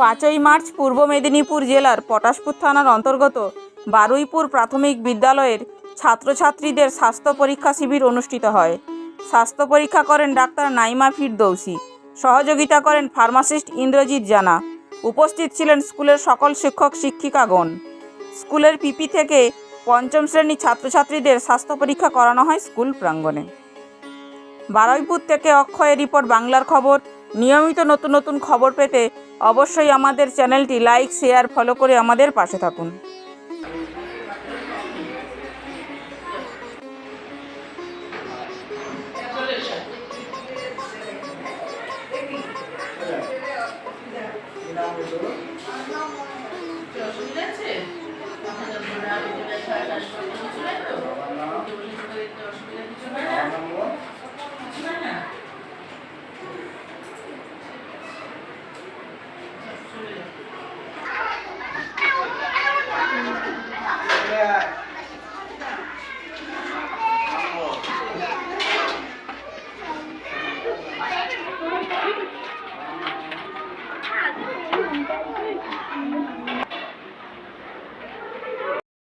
পাঁচই মার্চ পূর্ব মেদিনীপুর জেলার পটাশপুর থানার অন্তর্গত বারুইপুর প্রাথমিক বিদ্যালয়ের ছাত্রছাত্রীদের স্বাস্থ্য পরীক্ষা শিবির অনুষ্ঠিত হয়। স্বাস্থ্য পরীক্ষা করেন ডাক্তার নাইমা ফিরদৌসি। সহযোগিতা করেন ফার্মাসিস্ট ইন্দ্রজিৎ জানা। উপস্থিত ছিলেন স্কুলের সকল শিক্ষক শিক্ষিকাগণ স্কুলের পিপি থেকে পঞ্চম শ্রেণি ছাত্রছাত্রীদের স্বাস্থ্য পরীক্ষা করানো হয় স্কুল প্রাঙ্গণে। বারুইপুর থেকে অক্ষয় রিপোর্ট, বাংলার খবর। নিয়মিত নতুন নতুন খবর পেতে অবশ্যই আমাদের চ্যানেলটি লাইক, শেয়ার, ফলো করে আমাদের পাশে থাকুন। Thank you.